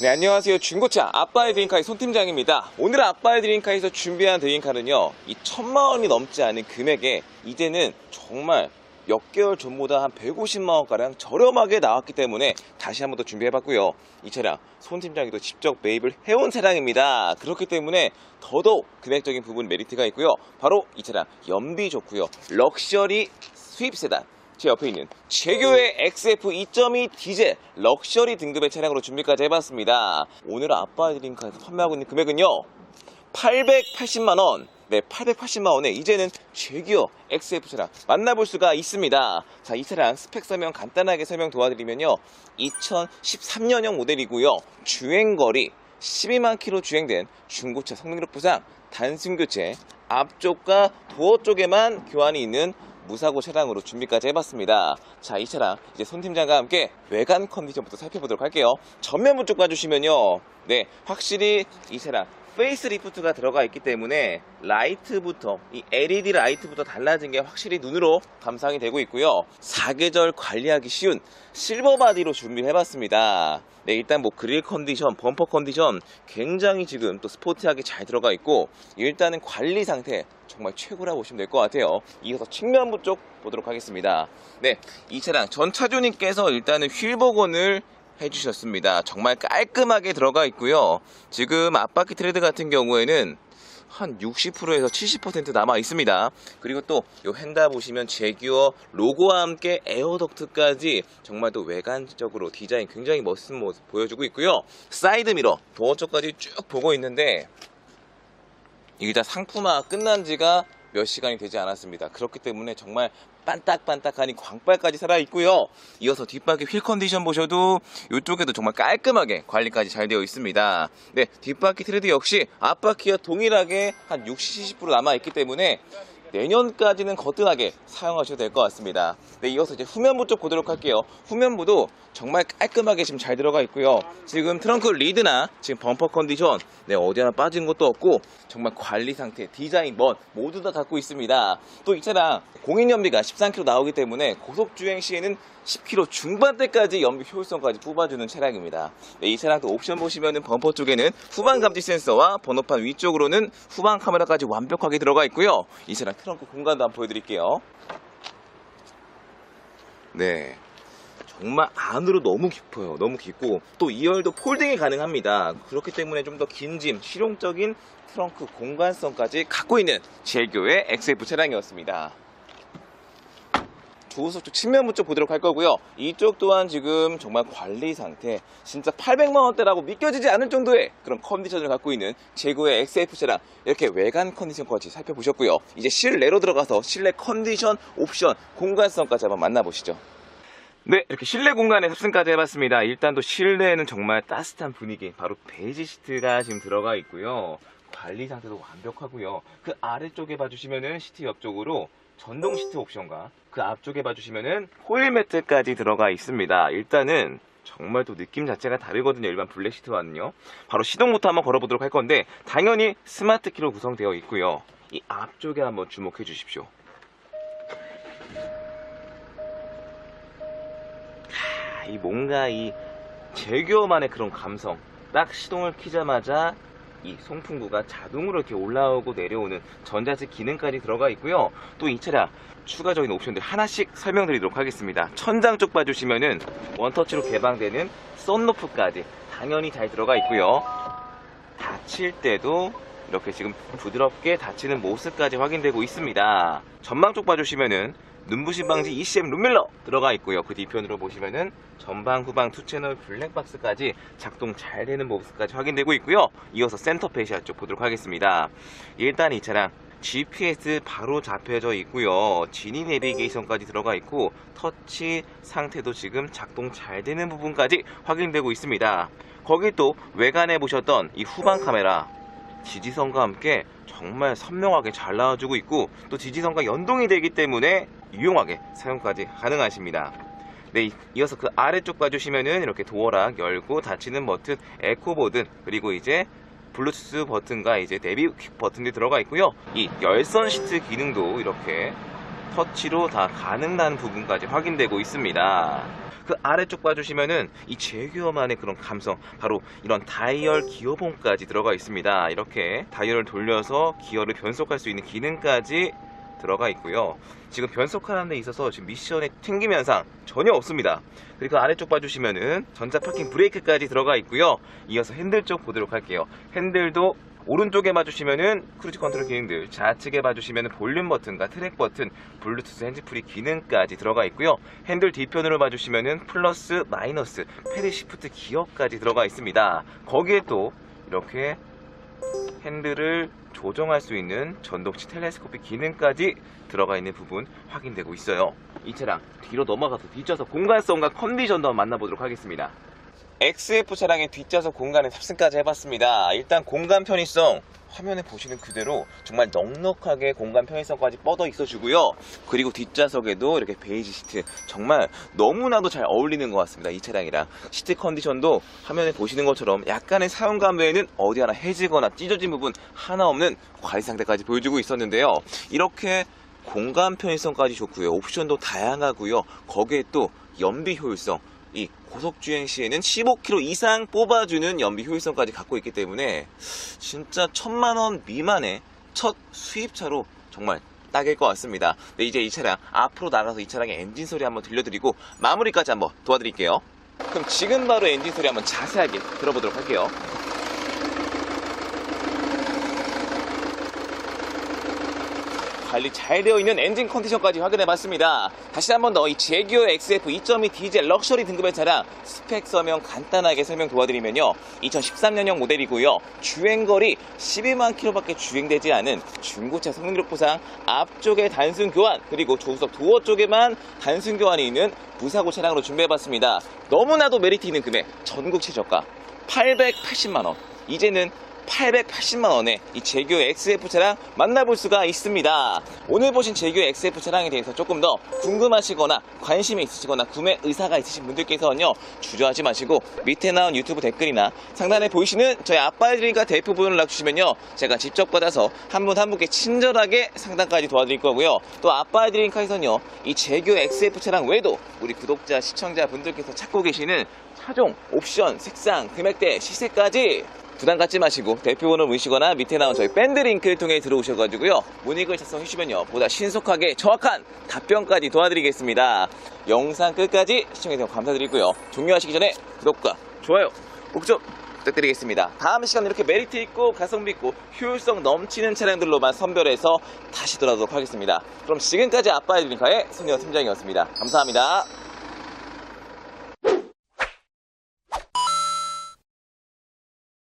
네, 안녕하세요. 중고차 아빠의 드림카의 손팀장입니다. 오늘 아빠의 드림카에서 준비한 드림카는요, 이 천만 원이 넘지 않은 금액에 이제는 정말 몇 개월 전보다 한 150만 원가량 저렴하게 나왔기 때문에 다시 한번 더 준비해봤고요. 이 차량 손팀장이 또 직접 매입을 해온 차량입니다. 그렇기 때문에 더더욱 금액적인 부분 메리트가 있고요. 바로 이 차량 연비 좋고요. 럭셔리 수입 세단 제 옆에 있는 제교의 XF 2.2 디젤 럭셔리 등급의 차량으로 준비까지 해봤습니다. 오늘 아빠 드림카에서 판매하고 있는 금액은요. 880만원. 네, 880만원에 이제는 제기어 XF 차량 만나볼 수가 있습니다. 자, 이 차량 스펙 설명 간단하게 설명 도와드리면요. 2013년형 모델이고요. 주행거리 12만 킬로 주행된 중고차 성능력 부상, 단순 교체, 앞쪽과 도어 쪽에만 교환이 있는 무사고 차량으로 준비까지 해봤습니다. 자, 이 차량 이제 손 팀장과 함께 외관 컨디션부터 살펴보도록 할게요. 전면부 쪽 봐주시면요. 네, 확실히 이 차량 페이스리프트가 들어가 있기 때문에 라이트부터 이 LED 라이트부터 달라진 게 확실히 눈으로 감상이 되고 있고요. 사계절 관리하기 쉬운 실버 바디로 준비를 해봤습니다. 네, 일단 뭐 그릴 컨디션, 범퍼 컨디션 굉장히 지금 또 스포티하게 잘 들어가 있고 일단은 관리 상태 정말 최고라고 보시면 될 것 같아요. 이어서 측면부 쪽 보도록 하겠습니다. 네, 이 차량 전 차주님께서 일단은 휠 복원을 해주셨습니다. 정말 깔끔하게 들어가 있고요. 지금 앞바퀴 트레드 같은 경우에는 한 60%에서 70% 남아 있습니다. 그리고 또요 핸다 보시면 제규어 로고와 함께 에어덕트까지 정말 또 외관적으로 디자인 굉장히 멋진 모습 보여주고 있고요. 사이드 미러 도어 쪽까지 쭉 보고 있는데 다 상품화 끝난 지가 몇 시간이 되지 않았습니다. 그렇기 때문에 정말 반딱반딱하니 광빨까지 살아있고요. 이어서 뒷바퀴 휠 컨디션 보셔도 이쪽에도 정말 깔끔하게 관리까지 잘 되어 있습니다. 네, 뒷바퀴 트레드 역시 앞바퀴와 동일하게 한 60, 70% 남아있기 때문에 내년까지는 거뜬하게 사용하셔도 될 것 같습니다. 네, 이어서 이제 후면부 쪽 보도록 할게요. 후면부도 정말 깔끔하게 지금 잘 들어가 있고요. 지금 트렁크 리드나 지금 범퍼 컨디션, 네, 어디 하나 빠진 것도 없고, 정말 관리 상태, 디자인, 멋, 모두 다 갖고 있습니다. 또 이 차량 공인 연비가 13km 나오기 때문에 고속 주행 시에는 10km 중반대까지 연비 효율성까지 뽑아주는 차량입니다. 네, 이 차량도 옵션 보시면은 범퍼 쪽에는 후방 감지 센서와 번호판 위쪽으로는 후방 카메라까지 완벽하게 들어가 있고요. 이 차량 트렁크 공간도 한번 보여드릴게요. 네. 정말 안으로 너무 깊어요. 너무 깊고 또 2열도 폴딩이 가능합니다. 그렇기 때문에 좀 더 긴 짐, 실용적인 트렁크 공간성까지 갖고 있는 제규의 XF 차량이었습니다. 조수석 쪽 측면부 쪽 보도록 할 거고요. 이쪽 또한 지금 정말 관리 상태 진짜 800만 원대라고 믿겨지지 않을 정도의 그런 컨디션을 갖고 있는 제구의 XF 차량 이렇게 외관 컨디션까지 살펴보셨고요. 이제 실내로 들어가서 실내 컨디션, 옵션, 공간성까지 한번 만나보시죠. 네, 이렇게 실내 공간에 탑승까지 해봤습니다. 일단 또 실내에는 정말 따뜻한 분위기, 바로 베이지 시트가 지금 들어가 있고요. 관리 상태도 완벽하고요. 그 아래쪽에 봐주시면은 시트 옆쪽으로 전동 시트 옵션과 그 앞쪽에 봐주시면은 호일 매트까지 들어가 있습니다. 일단은 정말 또 느낌 자체가 다르거든요. 일반 블랙 시트와는요. 바로 시동부터 한번 걸어보도록 할 건데 당연히 스마트 키로 구성되어 있고요. 이 앞쪽에 한번 주목해 주십시오. 아, 이 뭔가 이 제규어만의 그런 감성. 딱 시동을 키자마자 이 송풍구가 자동으로 이렇게 올라오고 내려오는 전자식 기능까지 들어가 있고요. 또 이 차량 추가적인 옵션들 하나씩 설명드리도록 하겠습니다. 천장 쪽 봐주시면은 원터치로 개방되는 썬루프까지 당연히 잘 들어가 있고요. 닫힐 때도 이렇게 지금 부드럽게 닫히는 모습까지 확인되고 있습니다. 전방 쪽 봐주시면은 눈부신 방지 ECM 룸밀러 들어가 있고요. 그 뒤편으로 보시면은 전방 후방 투 채널 블랙박스까지 작동 잘 되는 모습까지 확인되고 있고요. 이어서 센터 페시아 쪽 보도록 하겠습니다. 일단 이 차량 GPS 바로 잡혀져 있고요. 지니 내비게이션까지 들어가 있고 터치 상태도 지금 작동 잘 되는 부분까지 확인되고 있습니다. 거기 또 외관에 보셨던 이 후방 카메라 지지선과 함께 정말 선명하게 잘 나와주고 있고 또 지지선과 연동이 되기 때문에 유용하게 사용까지 가능하십니다. 네, 이- 이어서 그 아래쪽 봐주시면은 이렇게 도어락 열고 닫히는 버튼, 에코 버튼, 그리고 이제 블루투스 버튼과 이제 내비 버튼이 들어가 있고요. 이 열선 시트 기능도 이렇게 터치로 다 가능한 부분까지 확인되고 있습니다. 그 아래쪽 봐주시면은 이 제규어만의 그런 감성, 바로 이런 다이얼 기어봉까지 들어가 있습니다. 이렇게 다이얼을 돌려서 기어를 변속할 수 있는 기능까지 들어가 있고요. 지금 변속하는 데 있어서 지금 미션의 튕김 현상 전혀 없습니다. 그리고 아래쪽 봐주시면은 전자 파킹 브레이크까지 들어가 있고요. 이어서 핸들 쪽 보도록 할게요. 핸들도 오른쪽에 봐주시면은 크루즈 컨트롤 기능들, 좌측에 봐주시면은 볼륨 버튼과 트랙 버튼, 블루투스 핸즈프리 기능까지 들어가 있고요. 핸들 뒤편으로 봐주시면은 플러스, 마이너스, 패드 시프트 기어까지 들어가 있습니다. 거기에 또 이렇게 핸들을 조정할 수 있는 전동치 텔레스코픽 기능까지 들어가 있는 부분 확인되고 있어요. 이 차량 뒤로 넘어가서 뒷좌석 공간성과 컨디션도 한번 만나보도록 하겠습니다. XF 차량의 뒷좌석 공간에 탑승까지 해봤습니다. 일단 공간 편의성 화면에 보시는 그대로 정말 넉넉하게 공간 편의성까지 뻗어 있어주고요. 그리고 뒷좌석에도 이렇게 베이지 시트 정말 너무나도 잘 어울리는 것 같습니다. 이 차량이랑 시트 컨디션도 화면에 보시는 것처럼 약간의 사용감 외에는 어디 하나 해지거나 찢어진 부분 하나 없는 과리 상태까지 보여주고 있었는데요. 이렇게 공간 편의성까지 좋고요. 옵션도 다양하고요. 거기에 또 연비 효율성 이 고속주행 시에는 15km 이상 뽑아주는 연비 효율성까지 갖고 있기 때문에 진짜 천만 원 미만의 첫 수입차로 정말 딱일 것 같습니다. 네, 이제 이 차량 앞으로 나가서 이 차량의 엔진 소리 한번 들려드리고 마무리까지 한번 도와드릴게요. 그럼 지금 바로 엔진 소리 한번 자세하게 들어보도록 할게요. 관리 잘 되어 있는 엔진 컨디션까지 확인해 봤습니다. 다시 한 번 더 이 제기어 XF 2.2 디젤 럭셔리 등급의 차량 스펙 서명 간단하게 설명 도와드리면요. 2013년형 모델이고요. 주행거리 12만 킬로밖에 주행되지 않은 중고차 성능기록 보상 앞쪽에 단순 교환 그리고 조수석 도어 쪽에만 단순 교환이 있는 무사고 차량으로 준비해 봤습니다. 너무나도 메리트 있는 금액 전국 최저가 880만 원. 이제는 880만 원에 이 제규 XF 차량 만나볼 수가 있습니다. 오늘 보신 제규 XF 차량에 대해서 조금 더 궁금하시거나 관심이 있으시거나 구매 의사가 있으신 분들께서는요 주저하지 마시고 밑에 나온 유튜브 댓글이나 상단에 보이시는 저희 아빠들이니까 대표 번호를 놔주시면요 제가 직접 받아서 한 분 한 분께 친절하게 상담까지 도와드릴 거고요 또 아빠들이니까에서는요 이 제규 XF 차량 외에도 우리 구독자 시청자 분들께서 찾고 계시는 차종 옵션 색상 금액대 시세까지 부담 갖지 마시고 대표번호 문시거나 밑에 나온 저희 밴드 링크를 통해 들어오셔가지고요. 문의글 작성해 주시면요. 보다 신속하게 정확한 답변까지 도와드리겠습니다. 영상 끝까지 시청해주셔서 감사드리고요. 종료하시기 전에 구독과 좋아요 꼭 좀 부탁드리겠습니다. 다음 시간 이렇게 메리트 있고 가성비 있고 효율성 넘치는 차량들로만 선별해서 다시 돌아오도록 하겠습니다. 그럼 지금까지 아빠의 링카의 소녀 팀장이었습니다. 감사합니다